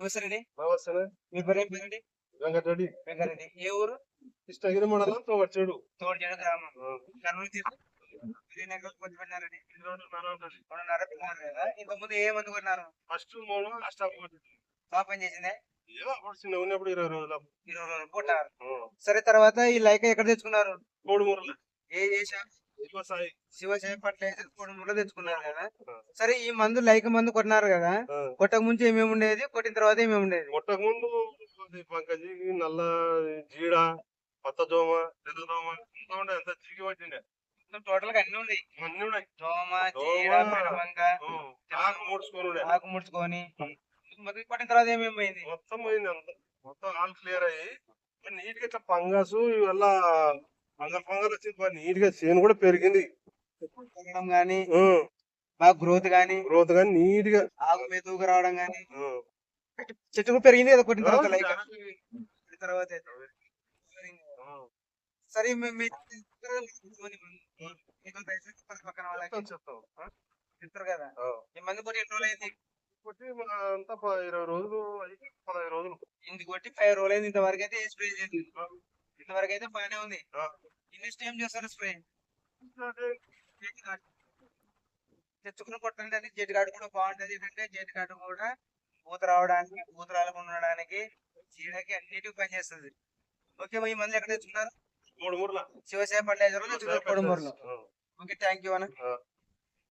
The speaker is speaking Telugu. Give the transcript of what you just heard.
నమస్తే రెడ్డి నమస్తే మీ పేరు ఏం పేరండి? వెంకటరెడ్డి. వెంకరెడ్డి ఏ ఊరు? కృష్ణగిరి మండలం గ్రామం. కర్నూలు ఇంతకుముందు ఏ మందు ఫస్ట్ మూడు చేసిందే చిన్న ఉన్నప్పుడు ఇరవై రోజుల ఇరవై రోజులు కొట్టారు. సరే తర్వాత ఈ లైక్ ఎక్కడ తెచ్చుకున్నారు? మూడు మూరలు ఏ ఏ శివసాయి ఫర్టిలైజర్ మూడు తెచ్చుకున్నారు కదా. సరే ఈ మందు లైక్ మందు కొట్టినారు కదా. కొట్టక ముందు ఏమేమి ఉండేది? కొట్టిన తర్వాత ఏమేమి ఉండేది? కొట్టక ముందు పంకజి నల్ల జీడ పచ్చ దోమ తెల్ల దోమ అంతా ఉండే అంత చిగి పట్టిండే. టోటల్గా అన్ని ఉన్నాయి. అన్ని ఉన్నాయి. దోమ పెడబంక ఉం. ఆకు ముడుచుకొని ఉండే. ఆకు ముడుచుకొని. మరి కొట్టిన తర్వాత ఏమేమి పోయింది? మొత్తం పోయింది అంత. మొత్తం ఆల్ క్లియర్ అయ్యి. నీట్గా ఇట్లా ఫంగస్ ఇవల్ల వచ్చింది నీట్గా చేను కూడా పెరిగింది. పెరగడం గానీ బాగా గ్రోత్ గానీ గ్రోత్ నీట్గా రావడం గానీ. పెరిగింది కదా కొట్టిన తర్వాత లైక్ తర్వాత. సరే పక్కన వాళ్ళకి చెప్తాం? చెప్తారు కదా. ఆ. ఈ మందు కొట్టి ఎన్ని రోజులు అయింది? కొట్టి అంతా ఇరవై రోజులు పదహైదు రోజులు. కొట్టి రోజులు అయింది ఇంతవరకు అయితే స్ప్రే చేసింది? ఇంతవరకు అయితే బాగానే ఉంది. ఇన్వెస్ట్ ఏం చేస్తారు స్ప్రే. తెచ్చుకుని కొట్టండి అంటే జెట్ కార్డు కూడా బాగుంటది. ఏంటంటే జెట్ కార్డు కూడా పూత రావడానికి పూత ఉండడానికి చీడకి అన్నిటికీ పనిచేస్తుంది ఓకే ఈ మంది ఎక్కడ తెచ్చుకున్నారు? మూడు కొడుమూరులో. ఆ. ఓకే థ్యాంక్ యూ అన్న.